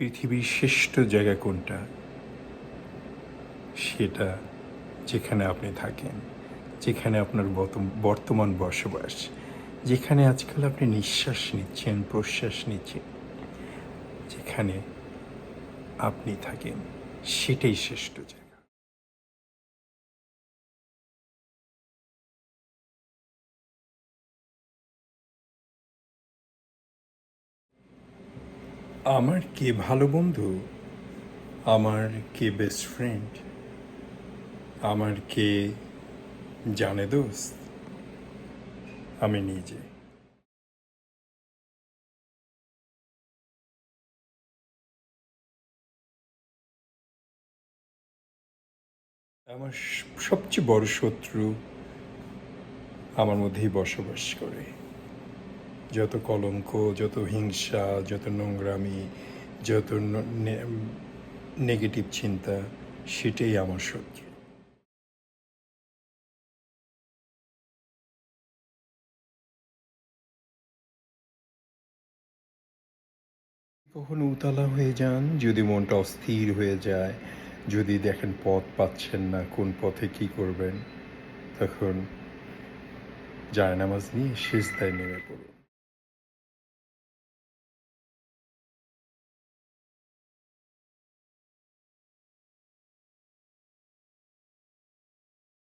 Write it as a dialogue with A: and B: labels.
A: পৃথিবীর শ্রেষ্ঠ জায়গা কোনটা? সেটা যেখানে আপনি থাকেন, যেখানে আপনার বর্ত- বর্তমান বসবাস, যেখানে আজকাল আপনি নিঃশ্বাস নিচ্ছেন, প্রশ্বাস নিচ্ছেন, যেখানে আপনি থাকেন, সেটাই শ্রেষ্ঠ জায়গা। আমার কে ভালো বন্ধু? আমার কে বেস্ট ফ্রেন্ড আমার কে জানে দোস্ত? আমি নিজে। আমার সবচেয়ে বড় শত্রু আমার মধ্যেই বসবাস করে। যত কলঙ্ক, যত হিংসা, যত নোংরামি, যত নেগেটিভ চিন্তা, সেটাই আমার শত্রু কখনো উতলা হয়ে যান যদি মনটা অস্থির হয়ে যায়। যদি দেখেন পথ পাচ্ছেন না, কোন পথে কি করবেন, তখন জায়নামাজ নিয়ে শেষ দায় নেমে পড়ুন।